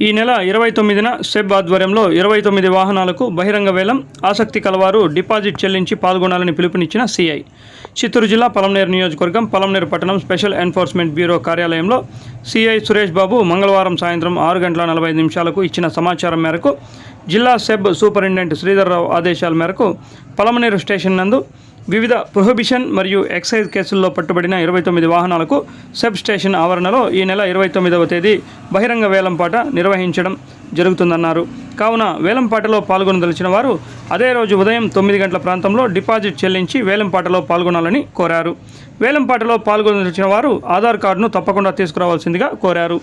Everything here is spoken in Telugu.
ఈ నెల ఇరవై తొమ్మిదిన సెబ్ ఆధ్వర్యంలో ఇరవై తొమ్మిది వాహనాలకు బహిరంగ వేలం ఆసక్తి కలవారు డిపాజిట్ చెల్లించి పాల్గొనాలని పిలుపునిచ్చిన సిఐ. చిత్తూరు జిల్లా పలంనేరు నియోజకవర్గం పలంనేరు పట్టణం స్పెషల్ ఎన్ఫోర్స్మెంట్ బ్యూరో కార్యాలయంలో సిఐ సురేష్ బాబు మంగళవారం సాయంత్రం ఆరు గంటల నలభై నిమిషాలకు ఇచ్చిన సమాచారం మేరకు జిల్లా సెబ్ సూపరింటెండెంట్ శ్రీధర్రావు ఆదేశాల మేరకు పలమనేరు స్టేషన్ నందు వివిధ ప్రొహిబిషన్ మరియు ఎక్సైజ్ కేసుల్లో పట్టుబడిన ఇరవై తొమ్మిది వాహనాలకు సబ్ స్టేషన్ ఆవరణలో ఈ నెల ఇరవై తొమ్మిదవ తేదీ బహిరంగ వేలంపాట నిర్వహించడం జరుగుతుందన్నారు. కావున వేలంపాటలో పాల్గొనదలిచిన వారు అదే రోజు ఉదయం తొమ్మిది గంటల ప్రాంతంలో డిపాజిట్ చెల్లించి వేలంపాటలో పాల్గొనాలని కోరారు. వేలంపాటలో పాల్గొనదలిచిన వారు ఆధార్ కార్డును తప్పకుండా తీసుకురావాల్సిందిగా కోరారు.